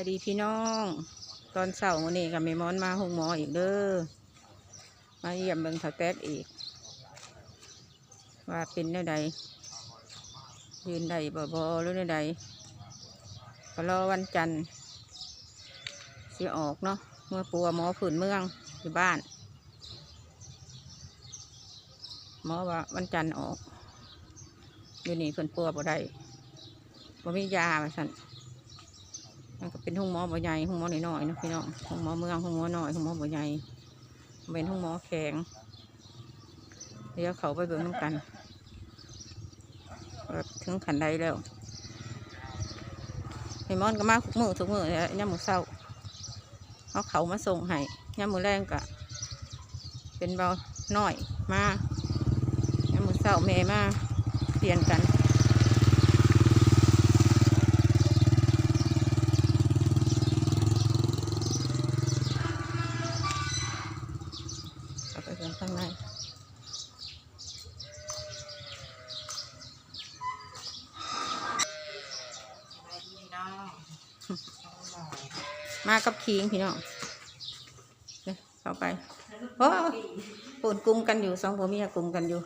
ายดีพี่น้อง ตอนเสาร์วันนี้กับแม่มอนมาห้องหมออีกเด้อมาเยี่ยมเบิงเถาแตกอีก ว่าเป็นแนวใดยืนได้บ่บ่หรือแนวใดก็รอวันจันทร์สิออกเนาะเมื่อปัวหมอฝืนเมืองอยู่บ้าน หมอว่าวันจันทร์ออกอยู่นี่เพิ่นปัวบ่ได้บ่มียาว่าสั่น มันก็เป็นห้องหมอบ่ใหญ่ห้องหมอหน้อยๆนะพี่น้องห้องหมอเมืองห้องหมอหน้อยห้องหมอบ่ใหญ่เป็นห้องหมอแข็งเดี๋ยวเขาไปเบิ่งน้ำกันถึงขันใดแล้วไอ้มอนก็มาทุกมือทุกมือเลยย่ามมือเศร้าเอาเขามาส่งให้ย่ามมือแรงก็เป็นเบาหน้อยมาย่ามมือเศร้าแม่มาเปลี่ยนกัน เอาไปเดินข้างใน มากับคิงพี่น้องเด้อเข้าไปโอ้ปุ่นกลุ่มกันอยู่สองผัวเมียกลุ่มกันอยู่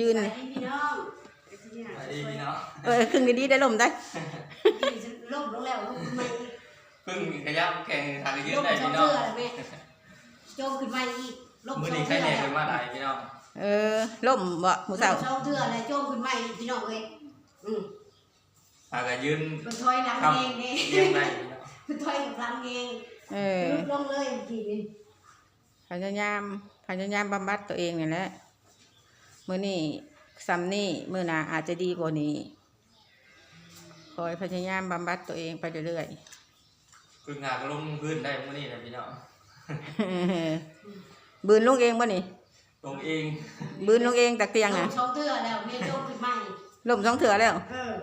ยืนพี่น้องไปดีเนาะเออครึ่งดีๆได้ลมได้ล่มลงแล้วไม่เพิ่งกระยับแข่งทางยืนล่มได้สองพี่น้อเทื่องแม่โจมขึ้นมาอีกล่มมือสอนี้งใครเทื่อแน่แล้วเป็นว่าได้พี่น้องเออล่มบ่หมูเสาสองเทื่อแล้วโจมขึ้นมาอีกพี่น้องเลยอืม หากยืนมันถอยหลังทเองนี่ำเลี้ยงได้พี่น้องมันถอยหลังเองเออลุกลงเลยทีนี้พยายามพยายามบำบัดตัวเองนี่แหละมื้อนี้ซ้ำนี่มื้อหน้าอาจจะดีกว่านี้คอยพยายามบำบัดตัวเองไปเรื่อยพึ่งงานก็ลงพื้นได้มือนี้นะพี่น้องๆบืนลงเองบ่นี่ลงเองบืนลงเองตักเตียงล่น่ะมสองเทื่อแล้วแม่โจมขึ้นมาอีก ล่มสองเถื่อแล้วเออ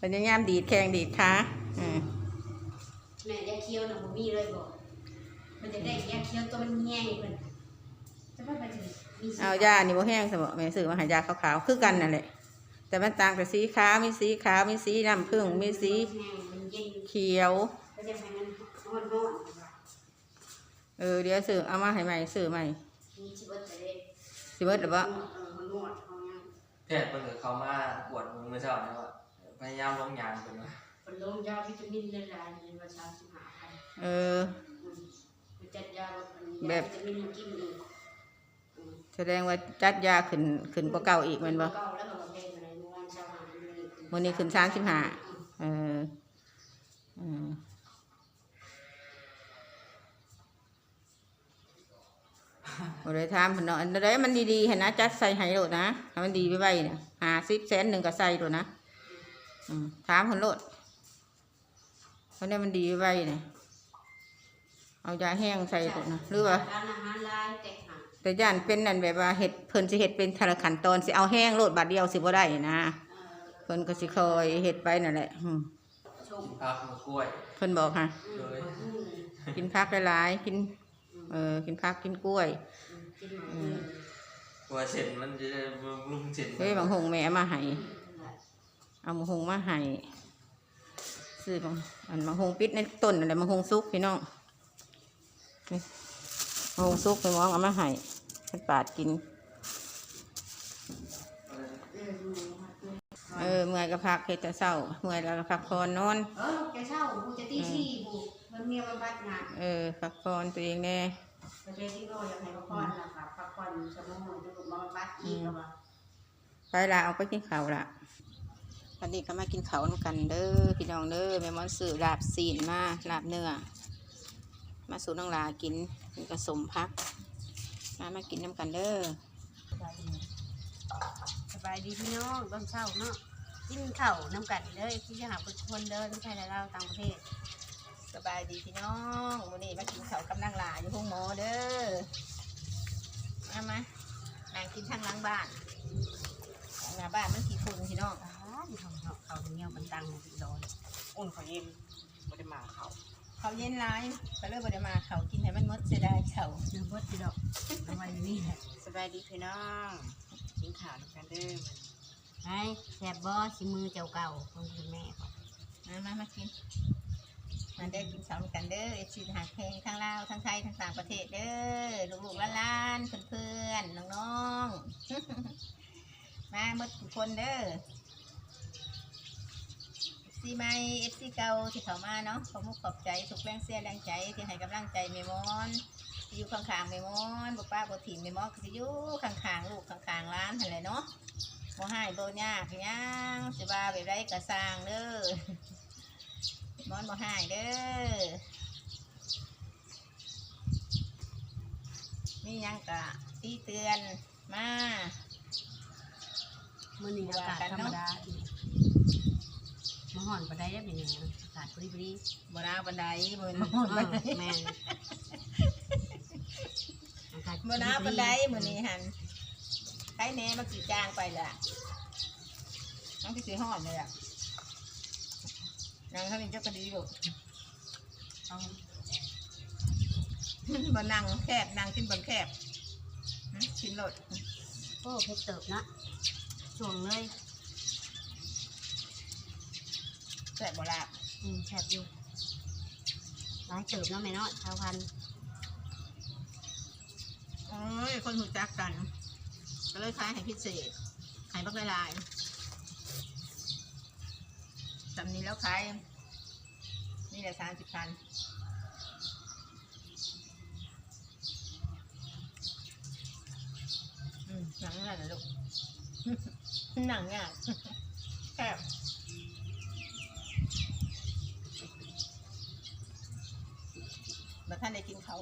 พยายามดีดแข้งดีดขาอืมแม่ยาเคี้ยวน่ะบ่มีเลยบอกมันจะได้ยาเคี้ยวตัวมันแห้งเพิ่นจะไม่ไปถึงมีสีเอายานี่บ่แห้งซะบ่แม่ซื้อมาให้ยาขาวๆคือกันนั่นแหละแต่มันต่างแต่สีขาวมีสีขาวมีสีน้ำผึ้งมีสีแห้งมันเย็นเขียว ก็จะให้มันร้อนร้อนๆเออเดี๋ยวซื้อเอามาให้ใหม่ซื้อใหม่ มีชีวิตแต่เด็กสิ เบิดหรือบ่เออมันนวดเขาเนี่ยแพทย์เพิ่นก็เข้ามาปวดมือเมื่อเช้าเนี่ยว่าพยายามลงยางเป็นว่ามันลงยาวิตามินละลายในวันเช้าสิบห้าพันเอออืมมันจัดยาลดอันนี้แบบยาวิตามินมันกินอีกอืมแสดงว่าจัดยาขึ้นขึ้นกว่าเก่าอีกแมันบ่เก่าแล้วก็มาเป็นอะไรเมื่อวานเช้าหาเงินอีกมื้อนี้ขึ้น35เออเออ บ่ได้ถามเพิ่นเนาะอันใดมันดีๆให้นะจัดใส่ให้โลดนะให้มันดีไว้ๆเนี่ย50แสนหนึงก็ใส่โลดนะอืมถามเพิ่นโลดเพราะเนี่ยมันดีไว้เนี่ยเอายาแห้งใส่โลดนะหรือว่า ร้านอาหารลายแตกหักแต่ย่านเป็นนั่นแบบว่าเห็ดเพิ่นสิเห็ดเป็นทาระขันตอนสิเอาแห้งโลดบาดเดียวสิบ่ได้นะเออเพิ่นก็สิคอยเห็ดไปนั่นแหละอืมชมพักมากล้วยเพิ่นบอกฮะอืมเลย อืมกินผักหลายๆกิน เออกินผักกินกล้วยอืมกินหมดเลยตัวเส้นมันจะบำรุงเส้นเฮ้ยบางหงแม่เอามาให้เอาบางหงมาให้ซื้อบางอันบางหงปิดในต้นนั่นแหละบางหงสุกพี่น้องนี่บางหงสุกไปมองเอามาให้เพิ่นปาดกินเออดูเออเมื่อยก็พักเฮ็ดแต่เช้าเมื่อยแล้วก็พักผ่อนนอน เออแกเช่ากูจะตีสี่กูมันเมียมันบัดงาน เออพักผ่อนตัวเองแน่ ประเทศที่ก็อยากให้พักผ่อนล่ะค่ะพักผ่อนชั่วโมงหนึ่งจะมาบัดอีกแล้วว่าไปละเอาไปกินข้าวละวันนี้ก็มากินข้าวน้ำกันเด้อพี่น้องเด้อแม่มอนซื้อลาบซีนมาลาบเนื้อมาสู่น้องลากินกินกระสมพัก มามากินน้ำกันเด้อสบายดีพี่น้องตอนเช้าเนาะกินข้าวน้ำกันเลยที่จะหาคนเดินไม่ใช่แล้วเราต่างประเทศสบายดีพี่น้องวันนี้มากินข้าวกับนางลาอยู่ห้องหมอเด้อมามานั่ง กินทางหล้างบ้านหน้าบ้านมันขี้ฝุ่นพี่น้องอ้าที่ทำเขาเขาเงี้ยมันดังอีกร้อนอุ่นเขาเย็นไม่ได้มาเขาเขาเย็นร้ายก็เลยบ่ได้มาเขากินให้มันหมดเสียดายเขาเนื้อเบิดพี่ดอกทำไมนี่แหละสบายดีพี่น้องกินข่าวด้วยกันเด้อมันไอ้แซ่บบ่สิมือเจ้าเก่าของคุณแม่ก่อนมามามากิน มาเด้อกินสองกันเด้อเอฟซีหาเพลงทั้งลาวทั้งไทยทั้งต่างประเทศเด้อลูกๆหลานๆเพื่อนๆน้องๆมาหมดทุกคนเด้อซีใหม่เอฟซีเก่าที่เขามาเนาะขอมุกขอบใจทุกแรงเสียแรงใจที่ให้กำลังใจเมมอนอยู่ข้างๆเมมอนบ่ป้าบ่ถิ่มเมมอนก็สิอยู่ข้างๆลูกข้างๆร้านหั่นแหละเนาะบ่ให้บ่ยากยังสิว่าแบบไรก็สร้างเด้อ มอนบ่ให้เด้อ มีหยังกะตีเตือนมา มื้อนี้อากาศธรรมดาอีกมาห่อนบ่ได้ได้เป็นหยังอากาศพอดีพอดีบนาบันไดมือเอมาอแม่นอากาศบนาบันไดมือนี้หันใครแหน่มากี่จางไปละน้องที่สีห้อนเลยอะ นางเขาเป็นเจ้ากระดีอยู่ต้องบนนั่งแคบนั่งกินบนแคบหึกินรถโอ้เผ็ดเติบนะช่วงเลยแสบโบราณอืมแซ่บอยู่หลายเติบเนาะแม่เนาะชาวพันธุ์โอ้ยคนหูจักกัน ก็เลยขายให้พิเศษขายบักละลาย จำนี้แล้วขายนี่แหละสามสิบพันอืมหนังอะไรนะลูกหนังอะแคบแล้วท่านได้กินเขา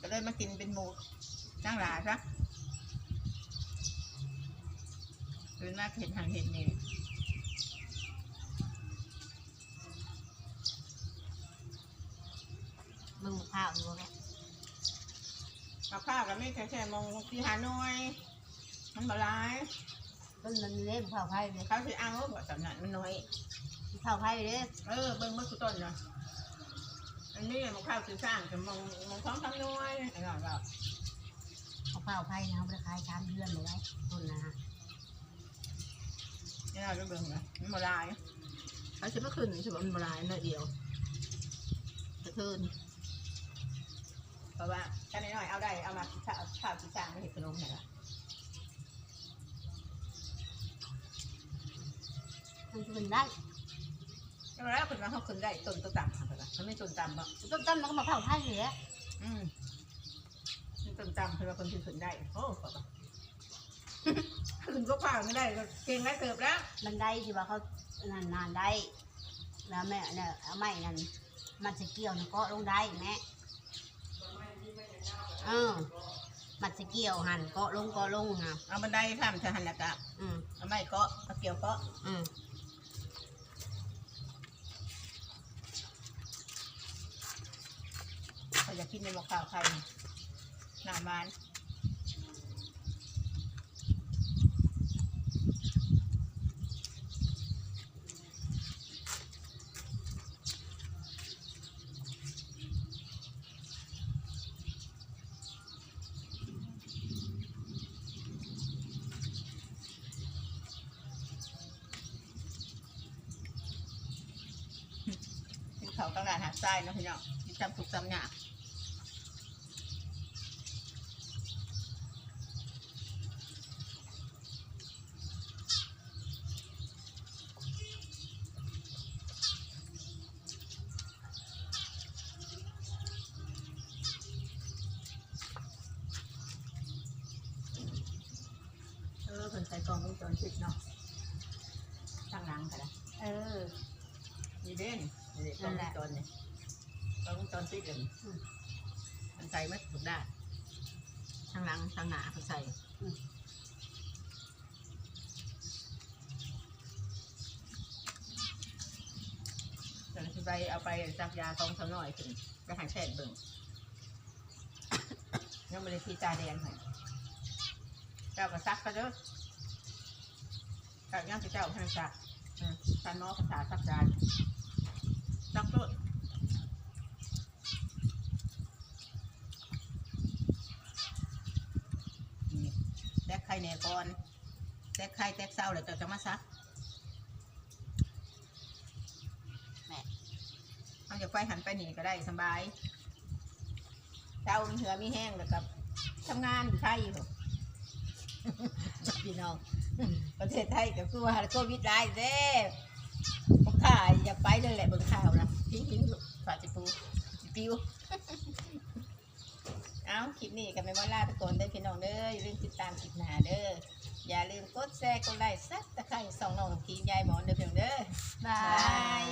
ก็เลยมากินเป็นหมูนั่งหลาซะตื่นมาเห็นหางเห็นนี่ เบิ่งข้าวอยู่แม่กับข้าวกับไม่แค่แค่มองที่หาหน่วยมันบหลายต้นนั้นเล่มข้าวไผ่เลยเขาสิเอาบ่สำนักมันน้อย ข้าวไผ่เลยเออเบิ่งเมื่อคือต้นเนาะอันนี้มันข้าวคือสร้างกับมองมองท้องทำน้อยไอ้หน่อยก็ข้าวข้าวไผ่นะเขาไปขายชามเดือนเลยไว้ต้นนะฮะไอ้หน่อยก็เบิ่งนะมันบหลายเขาสิมาขึ้นสิว่ามันบหลายน้อยเดียวกระเทิน เพราะว่าถ้าน้อยๆเอาได้เอามาข้าวข้าวที่สร้างไม่เห็นขนมไหนละมันขึ้นได้แล้วคนว่าเขาขึ้นได้ต้นตัวต่ำค่ะมันไม่ต้นต่ำบ่ต้นต้นมันก็มาข้าวไผ่เลยอะอืมมันต้นต่ำคือว่าคนที่ขึ้นได้โอ้ขอบขึ้นก็ผ่านไม่ได้ก็เก่งได้เติบแล้วบันไดที่ว่าเขานานนานๆได้แล้วแม่เนี่ยเอาไม้นั่นมันจะเกี่ยวนะก็ลงได้แม่ เออมันจะเกี่ยวหันก็ลงก็ลงฮะเอาบันไดทำจะหันละกะอืมเอาไม้เกาะเอาเกี่ยวเกาะอืมเขาอยากกินในหมกข้าวไข่หนามาน เขาวกลางลานหาดทรายเนาะพี่น้องจำถูกจำหยาเออคนใส่กล่องวงจรปิดเนาะตั้งหลังกันนะเออ นี่เด่น นี่กล่องวงจรนี่ยกล่องวงจรปิดเลยมันใส่ไม่ถูกได้ทางหลังทางหน้าเขาใส่แต่ที่ไปเอาไปจักยาตองสน่อยถึงไปหาแพทย์เบิ่ง ยังไม่ได้ทีตาแดงให้เจ้าก็ซักก็เด้อเจ้าย่างที่เจ้าให้ซักอืมการหมอภาษาซักจาน ซักรถนี่แลกไข่แหน่ก่อน แตกไข่แตกเศร้าแล้วเจ้าจะมาซักแม่เอาจากไฟหันไปหนีก็ได้สบายเจ้าเหือมีแห้งแล้วกับทำงานอยู่ไทยอยู่พี่น้อง ประเทศไทยก็คือว่าโควิดร้เด้พวกข้าอย่าไปเลยแหละเบิ่งข่าวนะ ทิ้งทิ้งฝาจิปูจิปิวเอาคลิปนี้ก็ไม่ว่าลาตะโกนได้พี่น้องเด้ออย่าลืมติดตามคลิปหน้าเด้ออย่าลืมกดแชร์กดไลค์ซักตะไคร้สองน้องทียายหมอนเด้อพี่น้องเด้อบาย